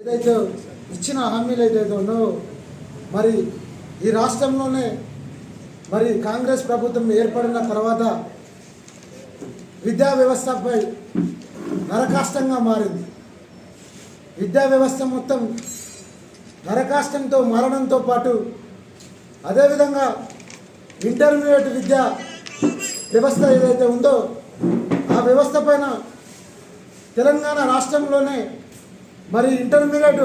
ఏదైతే ఇచ్చిన హామీలు ఏదైతే ఉన్నాయో మరి ఈ రాష్ట్రంలోనే మరి కాంగ్రెస్ ప్రభుత్వం ఏర్పడిన తర్వాత విద్యా వ్యవస్థపై నరకాష్టంగా మారింది. విద్యా వ్యవస్థ మొత్తం నరకాష్టంతో మారడంతో పాటు అదేవిధంగా ఇంటర్మీడియట్ విద్యా వ్యవస్థ ఏదైతే ఉందో ఆ వ్యవస్థ పైన తెలంగాణ రాష్ట్రంలోనే మరి ఇంటర్మీడియట్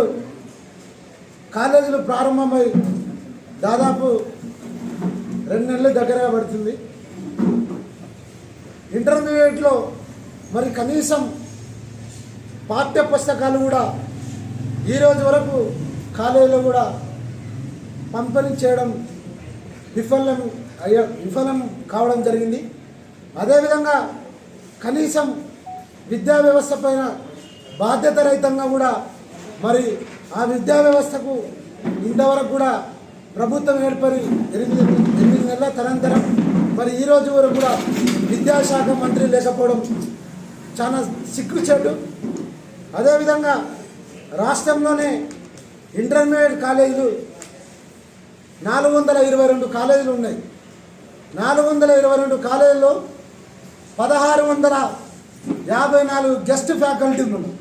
కాలేజీలు ప్రారంభమై దాదాపు రెండు నెలల దగ్గరగా పడుతుంది. ఇంటర్మీడియట్లో మరి కనీసం పాఠ్య పుస్తకాలు కూడా ఈ రోజు వరకు కాలేజీలో కూడా పంపిణీ చేయడం విఫలం అయ్య విఫలం కావడం జరిగింది. అదేవిధంగా కనీసం విద్యా వ్యవస్థ పైన బాధ్యత రహితంగా కూడా మరి ఆ విద్యా వ్యవస్థకు ఇంతవరకు కూడా ప్రభుత్వం ఏర్పడి ఎనిమిది ఎనిమిది నెలల తనంతరం మరి ఈ రోజు వరకు కూడా విద్యాశాఖ మంత్రి లేకపోవడం చాలా సిగ్గుచేటు. అదేవిధంగా రాష్ట్రంలోనే ఇంటర్మీడియట్ కాలేజీలు నాలుగు వందల ఇరవై రెండు కాలేజీలు ఉన్నాయి. నాలుగు వందల ఇరవై రెండు కాలేజీల్లో పదహారు వందల యాభై నాలుగు గెస్ట్ ఫ్యాకల్టీలు ఉన్నాయి.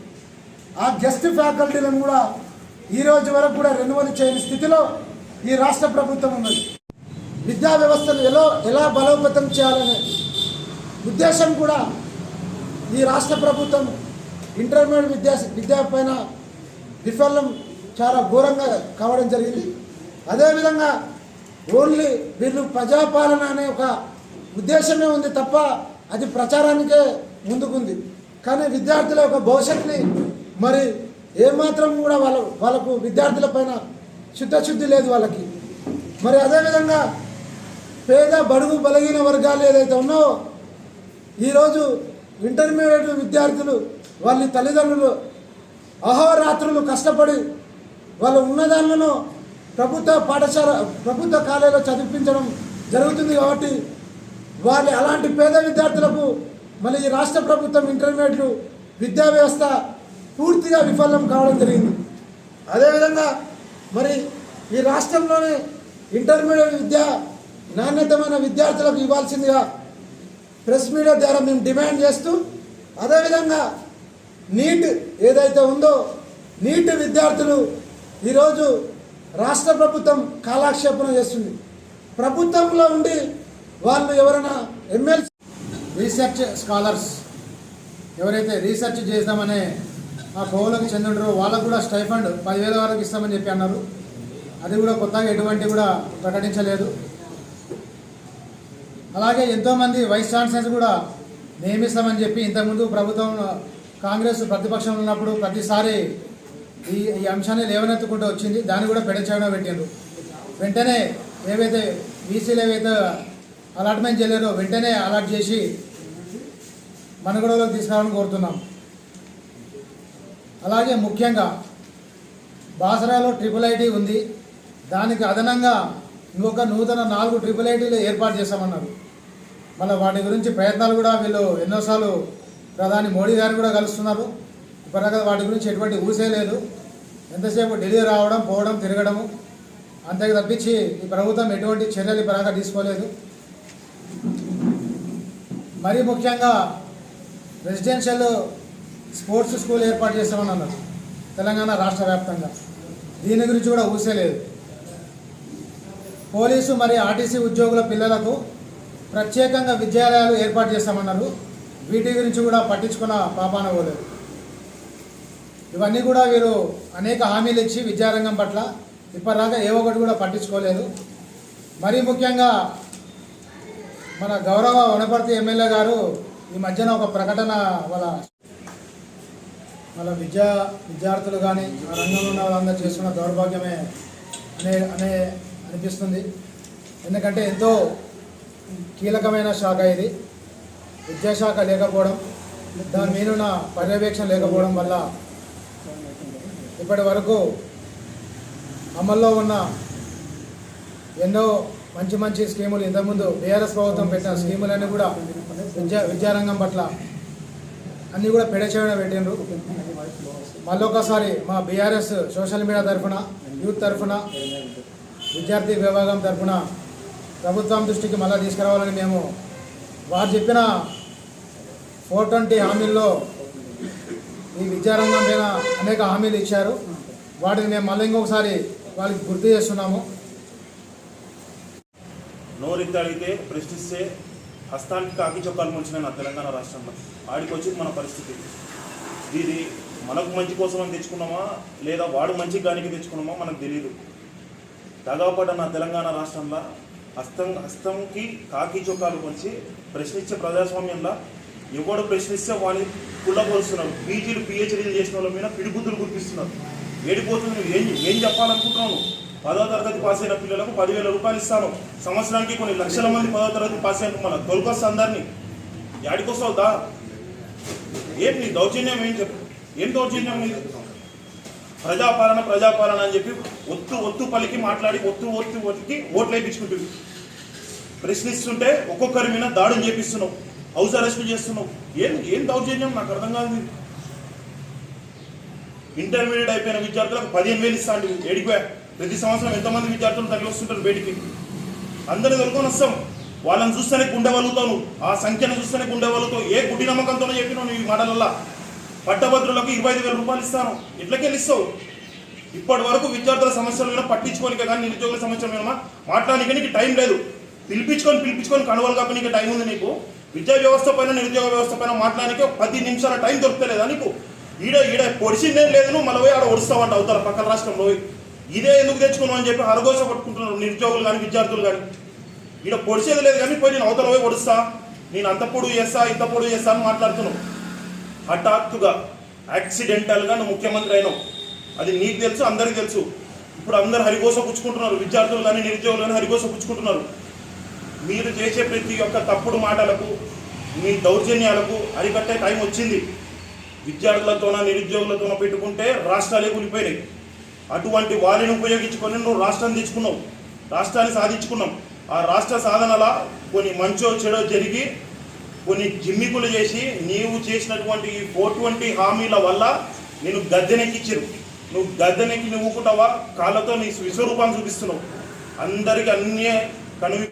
ఆ గెస్ట్ ఫ్యాకల్టీలను కూడా ఈ రోజు వరకు కూడా రెన్యువల్ చేయని స్థితిలో ఈ రాష్ట్ర ప్రభుత్వం ఉన్నది. విద్యా వ్యవస్థను ఎలా ఎలా బలోపేతం చేయాలనే ఉద్దేశం కూడా ఈ రాష్ట్ర ప్రభుత్వం ఇంటర్మీడియట్ విద్యా విద్య పైన విఫలం చాలా ఘోరంగా కావడం జరిగింది. అదేవిధంగా ఓన్లీ వీళ్ళు ప్రజాపాలన అనే ఒక ఉద్దేశమే ఉంది తప్ప అది ప్రచారానికే ముందుకుంది. కానీ విద్యార్థుల యొక్క భవిష్యత్తుని మరి ఏమాత్రం కూడా వాళ్ళ వాళ్ళకు విద్యార్థుల పైన శుద్ధశుద్ధి లేదు వాళ్ళకి. మరి అదేవిధంగా పేద బడుగు బలహీన వర్గాలు ఏదైతే ఉన్నావో ఈరోజు ఇంటర్మీడియట్ విద్యార్థులు వాళ్ళ తల్లిదండ్రులు అహోరాత్రులు కష్టపడి వాళ్ళు ఉన్నదాన్లను ప్రభుత్వ పాఠశాల ప్రభుత్వ కాలేజీలో చదివించడం జరుగుతుంది కాబట్టి వాళ్ళు అలాంటి పేద విద్యార్థులకు మళ్ళీ ఈ రాష్ట్ర ప్రభుత్వం ఇంటర్మీడియట్ విద్యా వ్యవస్థ పూర్తిగా విఫలం కావడం జరిగింది. అదేవిధంగా మరి ఈ రాష్ట్రంలోనే ఇంటర్మీడియట్ విద్య నాణ్యతమైన విద్యార్థులకు ఇవ్వాల్సిందిగా ప్రెస్ మీడియా ద్వారా మేము డిమాండ్ చేస్తూ అదేవిధంగా నీట్ ఏదైతే ఉందో నీట్ విద్యార్థులు ఈరోజు రాష్ట్ర ప్రభుత్వం కాలాక్షేపణ చేస్తుంది. ప్రభుత్వంలో ఉండి వాళ్ళు ఎవరైనా ఎమ్మెల్సీ రీసెర్చ్ స్కాలర్స్ ఎవరైతే రీసెర్చ్ చేద్దామనే ఆ కోవలకు చెందినరో వాళ్ళకు కూడా స్టైఫండ్ పదివేల వరకు ఇస్తామని చెప్పి అన్నారు. అది కూడా కొత్తగా ఎటువంటి కూడా ప్రకటించలేదు. అలాగే ఎంతోమంది వైస్ ఛాన్సలర్స్ కూడా నియమిస్తామని చెప్పి ఇంతకుముందు ప్రభుత్వం కాంగ్రెస్ ప్రతిపక్షంలో ఉన్నప్పుడు ప్రతిసారి ఈ ఈ అంశాన్ని లేవనెత్తుకుంటూ వచ్చింది. దాన్ని కూడా పెడచేయడం పెట్టిండ్రు. వెంటనే ఏవైతే బీసీలు ఏవైతే అలాట్మెంట్ చేయలేరో వెంటనే అలాట్ చేసి మనుగడలోకి తీసుకురావాలని కోరుతున్నాం. అలాగే ముఖ్యంగా బాసరాలో ట్రిపుల్ ఐటీ ఉంది. దానికి అదనంగా ఇంకొక నూతన నాలుగు ట్రిపుల్ ఐటీలు ఏర్పాటు చేస్తామన్నారు మళ్ళీ వాటి గురించి ప్రయత్నాలు కూడా వీళ్ళు ఎన్నోసార్లు ప్రధాని మోడీ గారు కూడా కలుస్తున్నారు. ఇప్పటిదాకా వాటి గురించి ఎటువంటి ఊసే లేదు. ఎంతసేపు ఢిల్లీ రావడం పోవడం తిరగడము అంతకు తప్పించి ఈ ప్రభుత్వం ఎటువంటి చర్యలు పరంగా తీసుకోలేదు. మరీ ముఖ్యంగా రెసిడెన్షియల్ స్పోర్ట్స్ స్కూల్ ఏర్పాటు చేస్తామని అన్నారు. తెలంగాణ రాష్ట్ర వ్యాప్తంగా. దీని గురించి కూడా ఊసేలేదు పోలీసు మరియు ఆర్టీసీ ఉద్యోగుల పిల్లలకు ప్రత్యేకంగా విద్యాలయాలు ఏర్పాటు చేస్తామన్నారు. వీటి గురించి కూడా పట్టించుకున్న పాపాన పోలేదు. ఇవన్నీ కూడా వీరు అనేక హామీలు ఇచ్చి విద్యారంగం పట్ల ఇప్పటిదాకా ఏ ఒకటి కూడా పట్టించుకోలేదు. మరీ ముఖ్యంగా మన గౌరవ వనపర్తి ఎమ్మెల్యే గారు ఈ మధ్యన ఒక ప్రకటన వాళ్ళ వాళ్ళ విద్యా విద్యార్థులు కానీ ఆ రంగంలో ఉన్న వాళ్ళందరూ చేస్తున్న దౌర్భాగ్యమే అనే అనే అనిపిస్తుంది. ఎందుకంటే ఎంతో కీలకమైన శాఖ ఇది. విద్యాశాఖ లేకపోవడం దాని మీద ఉన్న పర్యవేక్షణ లేకపోవడం వల్ల ఇప్పటి వరకు అమల్లో ఉన్న ఎన్నో మంచి మంచి స్కీములు ఇంతకుముందు బీఆర్ఎస్ ప్రభుత్వం పెట్టిన స్కీములన్నీ కూడా విద్యా విద్యారంగం పట్ల అన్నీ కూడా పెడచేయడం పెట్టిండ్రు. మళ్ళీ ఒకసారి మా బీఆర్ఎస్ సోషల్ మీడియా తరఫున యూత్ తరఫున విద్యార్థి విభాగం తరఫున ప్రభుత్వం దృష్టికి మళ్ళీ తీసుకురావాలని మేము వారు చెప్పిన ఫోర్ ట్వంటీ హామీల్లో ఈ విద్యారంగం పైన అనేక హామీలు ఇచ్చారు. వాటిని మేము మళ్ళీ ఇంకొకసారి వాళ్ళకి గుర్తు చేస్తున్నాము. నోరెత్తి అడిగితే ప్రశ్నిస్తే హస్తానికి కాకి చొక్కాలు ముంచిన నా తెలంగాణ రాష్ట్రంలో. ఆడికి వచ్చింది మన పరిస్థితి. ఇది మనకు మంచి కోసం అని తెచ్చుకున్నామా? లేదా వాడు మంచి గానికి తెచ్చుకున్నామా? మనకు తెలియదు దగాపడ్డ నా తెలంగాణ రాష్ట్రంలో హస్తం హస్తంకి కాకి చొక్కాలు పంచి ప్రశ్నించే ప్రజాస్వామ్యంలో ఎవడు ప్రశ్నిస్తే వాడిని కుళ్ళపరుస్తున్నారు పీజీలు పిహెచ్డీలు చేసిన వాళ్ళ మీద పిడిబుద్ధులు గుర్తిస్తున్నారు ఏడిపోతుంది నువ్వు ఏం ఏం చెప్పాలనుకుంటున్నావు పదో తరగతి పాస్ అయిన పిల్లలకు పదివేల రూపాయలు ఇస్తాను. సంవత్సరానికి కొన్ని లక్షల మంది పదో తరగతి పాస్ అయిన మన తొలకొస్తా అందరినీ. యాడికొస్తావు దా? ఏం నీ దౌర్జన్యం ఏం చెప్పు? ఏం దౌర్జన్యం నీది? ప్రజాపాలన ప్రజాపాలన అని చెప్పి ఒత్తు ఒత్తు పలికి మాట్లాడి ఒత్తు ఒత్తు ఒత్తికి ఓట్లు వేయించుకుంటుంది ప్రశ్నిస్తుంటే ఒక్కొక్కరి మీద దాడులు చేపిస్తున్నావు. హౌస్ అరెస్ట్ చేస్తున్నావు. ఏం ఏం దౌర్జన్యం? నాకు అర్థం కాదు ఇంటర్మీడియట్ అయిపోయిన విద్యార్థులకు పదిహేను వేలు ఇస్తాండి ఏడిపోయా ప్రతి సంవత్సరం ఎంతమంది విద్యార్థులు తగిలి వస్తుంటారు బయటికి? అందరిని దొరుకుని వస్తాం. వాళ్ళని చూస్తేనే గుండె ఆ సంఖ్యను చూస్తేనే గుండెవల్గుతావు ఏ గుడ్డి నమ్మకంతోనే చెప్పినావు నువ్వు ఈ మాటలల్లా? పట్టభద్రులకు ఇరవై ఐదు వేల రూపాయలు ఇస్తాను. ఎట్లకెళ్ళి ఇస్తావు? ఇప్పటి వరకు విద్యార్థుల సమస్యల మీద పట్టించుకోనిక కానీ నిరుద్యోగుల సమస్యల మీద మాట్లాడడానికి నీకు టైం లేదు. పిలిపించుకొని పిలిపించుకొని కనుగోలు కాక నీకు టైం ఉంది నీకు. విద్యా వ్యవస్థ పైన నిరుద్యోగ వ్యవస్థ పైన మాట్లాడడానికి పది నిమిషాల టైం దొరుకుతలేదా నీకు? ఈడ ఈడ పొడిచిందేం లేదు నువ్వు. మళ్ళీ పోయి ఆడ ఒడుస్తావంట అవుతారు పక్కన రాష్ట్రంలో పోయి. ఇదే ఎందుకు తెచ్చుకున్నావు అని చెప్పి హరఘోష పట్టుకుంటున్నారు నిరుద్యోగులు కానీ విద్యార్థులు కానీ. ఈడ పొడిచేది లేదు కానీ పోయి నేను అవతల పోయి పొడుస్తా. నేను అంత పొడుగు చేస్తా ఇంత పొడుగు చేస్తా అని మాట్లాడుతున్నావు. హఠాత్తుగా యాక్సిడెంటల్గా నువ్వు ముఖ్యమంత్రి అయినావు. అది నీకు తెలుసు అందరికీ తెలుసు. ఇప్పుడు అందరు హరిగోస పుచ్చుకుంటున్నారు. విద్యార్థులు కానీ నిరుద్యోగులు కానీ హరిగోస పుచ్చుకుంటున్నారు. మీరు చేసే ప్రతి ఒక్క తప్పుడు మాటలకు మీ దౌర్జన్యాలకు అరికట్టే టైం వచ్చింది. విద్యార్థులతోన నిరుద్యోగులతోన పెట్టుకుంటే రాష్ట్రాలే కూలిపోయినాయి. అటువంటి వారిని ఉపయోగించుకొని నువ్వు రాష్ట్రం తెచ్చుకున్నావు రాష్ట్రాన్ని సాధించుకున్నాం ఆ రాష్ట్ర సాధనల కొన్ని మంచో చెడో జరిగి కొన్ని జిమ్మికులు చేసి నీవు చేసినటువంటి ఈ ఫోర్ ట్వంటీ హామీల వల్ల నేను గద్దెనెక్కిచ్చిరు నువ్వు గద్దెనెక్కి నువ్వుకుంటావా కాళ్ళతో నీ విశ్వరూపాన్ని చూపిస్తున్నావు. అందరికీ అన్నీ కనువి